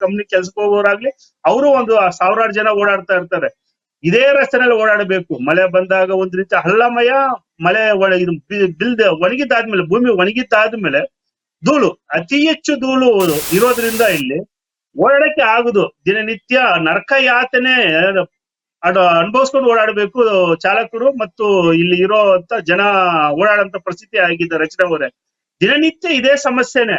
Company ಕೆಲ್ಸಕ್ಕೆ ಹೋಗೋರಾಗ್ಲಿ, ಅವರು ಒಂದು ಸಾವಿರಾರು ಜನ ಓಡಾಡ್ತಾ ಇರ್ತಾರೆ. ಇದೇ ರಸ್ತೆನಲ್ಲಿ ಓಡಾಡಬೇಕು. ಮಳೆ ಬಂದಾಗ ಒಂದ್ ರೀತಿ ಹಳ್ಳಮಯ, ಮಳೆ ಇದು ಬಿಲ್ದ ಒಣಗಿದ್ದಾದ್ಮೇಲೆ, ಭೂಮಿ ಒಣಗಿದ್ದಾದ್ಮೇಲೆ ಧೂಳು, ಅತಿ ಹೆಚ್ಚು ಧೂಳು ಇರೋದ್ರಿಂದ ಇಲ್ಲಿ ಓಡಾಡಕ್ಕೆ ಆಗುದು. ದಿನನಿತ್ಯ ನರಕ ಯಾತನೆ ಅದು ಅನುಭವಿಸ್ಕೊಂಡು ಓಡಾಡಬೇಕು ಚಾಲಕರು ಮತ್ತು ಇಲ್ಲಿ ಇರೋಂತ ಜನ ಓಡಾಡಂತ ಪರಿಸ್ಥಿತಿ ಆಗಿದೆ ರಚನೆ ಅವರೇ ದಿನನಿತ್ಯ ಇದೇ ಸಮಸ್ಯೆನೆ.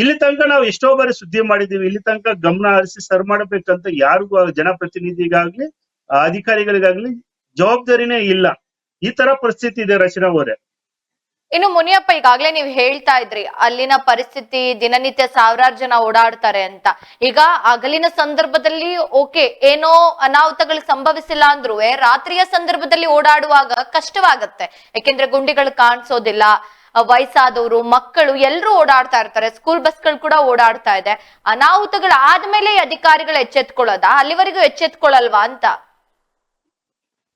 ಇಲ್ಲಿ ತನಕ ನಾವು ಎಷ್ಟೋ ಬಾರಿ ಸುದ್ದಿ ಮಾಡಿದೀವಿ ಇಲ್ಲಿ ತನಕ ಗಮನ ಹರಿಸಿ ಸರ್ ಮಾಡಬೇಕಂತ ಯಾರಿಗೂ ಜನಪ್ರತಿನಿಧಿಗಾಗ್ಲಿ ಅಧಿಕಾರಿಗಳಿಗಾಗ್ಲಿ ಜವಾಬ್ದಾರಿನೇ ಇಲ್ಲ. ಈ ತರ ಪರಿಸ್ಥಿತಿ ಇದೆ ರಚನಾ ಅವರೇ. ಇನ್ನು ಮುನಿಯಪ್ಪ, ಈಗಾಗಲೇ ನೀವು ಹೇಳ್ತಾ ಇದ್ರಿ, ಅಲ್ಲಿನ ಪರಿಸ್ಥಿತಿ ದಿನನಿತ್ಯ ಸಾವಿರಾರು ಜನ ಓಡಾಡ್ತಾರೆ ಅಂತ. ಈಗ ಹಗಲಿನ ಸಂದರ್ಭದಲ್ಲಿ ಓಕೆ, ಏನೋ ಅನಾಹುತಗಳು ಸಂಭವಿಸಿಲ್ಲ ಅಂದ್ರೂ ರಾತ್ರಿಯ ಸಂದರ್ಭದಲ್ಲಿ ಓಡಾಡುವಾಗ ಕಷ್ಟವಾಗತ್ತೆ. ಯಾಕೆಂದ್ರೆ ಗುಂಡಿಗಳು ಕಾಣಿಸೋದಿಲ್ಲ ವಯಸ್ಸಾದವರು, ಮಕ್ಕಳು ಎಲ್ಲರೂ ಓಡಾಡ್ತಾ ಇರ್ತಾರೆ. ಸ್ಕೂಲ್ ಬಸ್ಗಳು ಕೂಡ ಓಡಾಡ್ತಾ ಇದೆ. ಅನಾಹುತಗಳು ಆದ್ಮೇಲೆ ಅಧಿಕಾರಿಗಳು ಎಚ್ಚೆತ್ಕೊಳ್ಳೋದಾ? ಅಲ್ಲಿವರೆಗೂ ಎಚ್ಚೆತ್ಕೊಳ್ಳಲ್ವಾ ಅಂತ?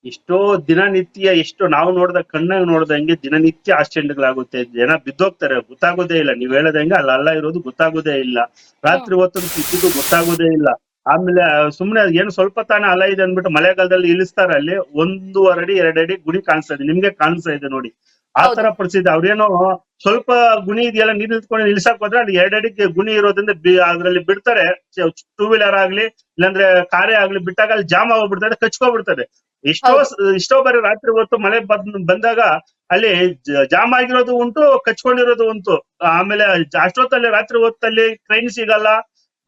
ಎಷ್ಟೋ ದಿನನಿತ್ಯ, ಎಷ್ಟೋ ನಾವು ನೋಡ್ದ ಕಣ್ಣಾಗ ನೋಡ್ದಂಗೆ ದಿನನಿತ್ಯ ಆಕ್ಸಿಡೆಂಟ್ಗಳಾಗುತ್ತೆ ಜನ ಬಿದ್ದೋಗ್ತಾರೆ, ಗೊತ್ತಾಗೋದೇ ಇಲ್ಲ. ನೀವ್ ಹೇಳದಂಗೆ ಅಲ್ಲ ಅಲ್ಲ ಇರೋದು ಗೊತ್ತಾಗೋದೇ ಇಲ್ಲ. ರಾತ್ರಿ ಹೊತ್ತು ಇದ್ದಿದ್ದು ಗೊತ್ತಾಗೋದೇ ಇಲ್ಲ. ಆಮೇಲೆ ಸುಮ್ನೆ ಏನು ಸ್ವಲ್ಪ ತಾನೇ ಅಲ್ಲ ಇದೆ ಅಂದ್ಬಿಟ್ಟು ಮಳೆಗಾಲದಲ್ಲಿ ಇಳಿಸ್ತಾರೆ ಅಲ್ಲಿ. ಒಂದೂವರೆ ಅಡಿ ಎರಡು ಅಡಿ ಗುಡಿ ಕಾಣಿಸ್ತಾ ಇದೆ. ನಿಮ್ಗೆ ಕಾಣಿಸ್ತಾ ಇದೆ ನೋಡಿ. ಆ ತರ ಪರಿಸ್ಥಿತಿ. ಅವ್ರೇನೋ ಸ್ವಲ್ಪ ಗುಣಿ ಇದೆಯಲ್ಲ ನೀರ್ ನಿಂತ್ಕೊಂಡು ನಿಲ್ಸಕ್ ಹೋದ್ರೆ ಅಲ್ಲಿ ಎರಡು ಅಡಿಗೆ ಗುಣಿ ಇರೋದ್ರಿಂದ ಅದ್ರಲ್ಲಿ ಬಿಡ್ತಾರೆ. ಟೂ ವೀಲರ್ ಆಗ್ಲಿ ಇಲ್ಲಾಂದ್ರೆ ಕಾರೇ ಆಗ್ಲಿ ಬಿಟ್ಟಾಗ ಅಲ್ಲಿ ಜಾಮ್ ಆಗೋಗ್ಬಿಡ್ತಾರೆ ಕಚ್ಕೊಬಿಡ್ತದೆ. ಇಷ್ಟೋ ಇಷ್ಟೋ ಎಷ್ಟೋ ಬಾರಿ ರಾತ್ರಿ ಹೊತ್ತು ಮಳೆ ಬಂದ್ ಬಂದಾಗ ಅಲ್ಲಿ ಜಾಮ್ ಆಗಿರೋದು ಉಂಟು ಕಚ್ಕೊಂಡಿರೋದು ಉಂಟು. ಆಮೇಲೆ ಅಷ್ಟೊತ್ತಲ್ಲಿ ರಾತ್ರಿ ಹೊತ್ತಲ್ಲಿ ಟ್ರೈನ್ ಸಿಗಲ್ಲ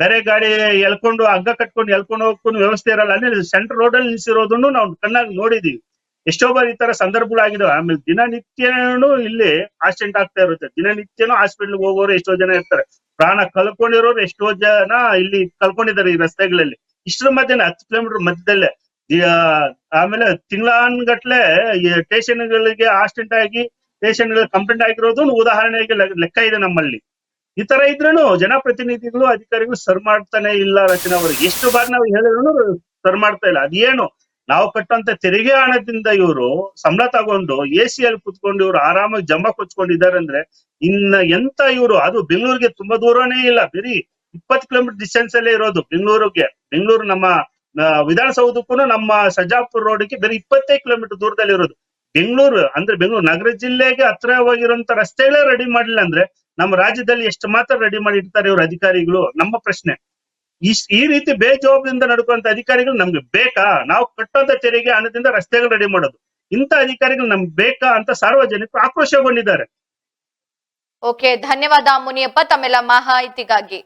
ಬೇರೆ ಗಾಡಿ ಎಳ್ಕೊಂಡು ಹಗ್ಗ ಕಟ್ಕೊಂಡು ಎಳ್ಕೊಂಡು ಹೋಗ್ಕೊಂಡು ವ್ಯವಸ್ಥೆ ಇರಲ್ಲ. ಅಲ್ಲಿ ಸೆಂಟ್ರಲ್ ರೋಡ್ ಅಲ್ಲಿ ನಿಲ್ಸಿರೋದನ್ನು ನಾವು ಕಣ್ಣಾಗಿ ನೋಡಿದೀವಿ. ಎಷ್ಟೋ ಬಾರಿ ಈ ತರ ಸಂದರ್ಭಗಳಾಗಿದಾವೆ. ಆಮೇಲೆ ದಿನನಿತ್ಯನೂ ಇಲ್ಲಿ ಆಕ್ಸಿಡೆಂಟ್ ಆಗ್ತಾ ಇರುತ್ತೆ. ದಿನನಿತ್ಯನೂ ಹಾಸ್ಪಿಟಲ್ ಹೋಗೋರು ಎಷ್ಟೋ ಜನ ಇರ್ತಾರೆ. ಪ್ರಾಣ ಕಳ್ಕೊಂಡಿರೋರು ಎಷ್ಟೋ ಜನ ಇಲ್ಲಿ ಕಳ್ಕೊಂಡಿದ್ದಾರೆ ಈ ರಸ್ತೆಗಳಲ್ಲಿ. ಇಷ್ಟರ ಮಧ್ಯೆ ಹತ್ತು ಕಿಲೋಮೀಟರ್ ಮಧ್ಯದಲ್ಲೇ. ಆಮೇಲೆ ತಿಂಗಳಾನ್ಗಟ್ಲೆ ಸ್ಟೇಷನ್ಗಳಿಗೆ ಆಕ್ಸಿಡೆಂಟ್ ಆಗಿ ಸ್ಟೇಷನ್ ಕಂಪ್ಲೇಂಟ್ ಆಗಿರೋದು ಉದಾಹರಣೆಗೆ ಲೆಕ್ಕ ಇದೆ ನಮ್ಮಲ್ಲಿ. ಈ ತರ ಇದ್ರೂ ಜನಪ್ರತಿನಿಧಿಗಳು, ಅಧಿಕಾರಿಗಳು ಸರ್ ಮಾಡ್ತಾನೆ ಇಲ್ಲ ರಚನೆ ಅವರು. ಎಷ್ಟು ಬಾರಿ ನಾವು ಹೇಳಿದ್ರು ಸರ್ ಮಾಡ್ತಾ ಇಲ್ಲ. ಅದೇನು? ನಾವು ಕಟ್ಟುವಂತ ತೆರಿಗೆ ಹಣದಿಂದ ಇವರು ಸಂಬಳ ತಗೊಂಡು ಎ ಸಿ ಅಲ್ಲಿ ಕುತ್ಕೊಂಡು ಇವರು ಆರಾಮಾಗಿ ಜಂಬ ಕೊಚ್ಕೊಂಡಿದ್ದಾರೆ ಅಂದ್ರೆ ಇನ್ನ ಎಂತ ಇವರು? ಅದು ಬೆಂಗಳೂರಿಗೆ ತುಂಬಾ ದೂರನೇ ಇಲ್ಲ. ಬರೀ ಇಪ್ಪತ್ತು ಕಿಲೋಮೀಟರ್ ಡಿಸ್ಟೆನ್ಸ್ ಅಲ್ಲೇ ಇರೋದು ಬೆಂಗಳೂರಿಗೆ. ಬೆಂಗಳೂರು ನಮ್ಮ ವಿಧಾನಸೌಧಕ್ಕೂ ನಮ್ಮ ಸಜಾಪುರ್ ರೋಡ್ಗೆ ಬೇರೆ ಇಪ್ಪತ್ತೈದು ಕಿಲೋಮೀಟರ್ ದೂರದಲ್ಲಿ ಇರೋದು. ಬೆಂಗಳೂರು, ಅಂದ್ರೆ ಬೆಂಗಳೂರು ನಗರ ಜಿಲ್ಲೆಗೆ ಹತ್ರವಾಗಿರುವಂತ ರಸ್ತೆಗಳೇ ರೆಡಿ ಮಾಡಿಲ್ಲ ಅಂದ್ರೆ ನಮ್ಮ ರಾಜ್ಯದಲ್ಲಿ ಎಷ್ಟು ಮಾತ್ರ ರೆಡಿ ಮಾಡಿ ಇಡ್ತಾರೆ ಇವರು ಅಧಿಕಾರಿಗಳು? ನಮ್ಮ ಪ್ರಶ್ನೆ. ಈ ಈ ರೀತಿ ಬೇಜವಾಬ್ದಿಂದ ನಡ್ಕೊಂತ ಅಧಿಕಾರಿಗಳು ನಮ್ಗೆ ಬೇಕಾ? ನಾವು ಕಟ್ಟೋಂತ ತೆರಿಗೆ ಹಣದಿಂದ ರಸ್ತೆಗಳು ರೆಡಿ ಮಾಡೋದು. ಇಂತ ಅಧಿಕಾರಿಗಳು ನಮ್ಗೆ ಬೇಕಾ ಅಂತ ಸಾರ್ವಜನಿಕರು ಆಕ್ರೋಶಗೊಂಡಿದ್ದಾರೆ ಓಕೆ, ಧನ್ಯವಾದ ಮುನಿಯಪ್ಪ, ತಮ್ಮೆಲ್ಲ ಮಾಹಿತಿಗಾಗಿ.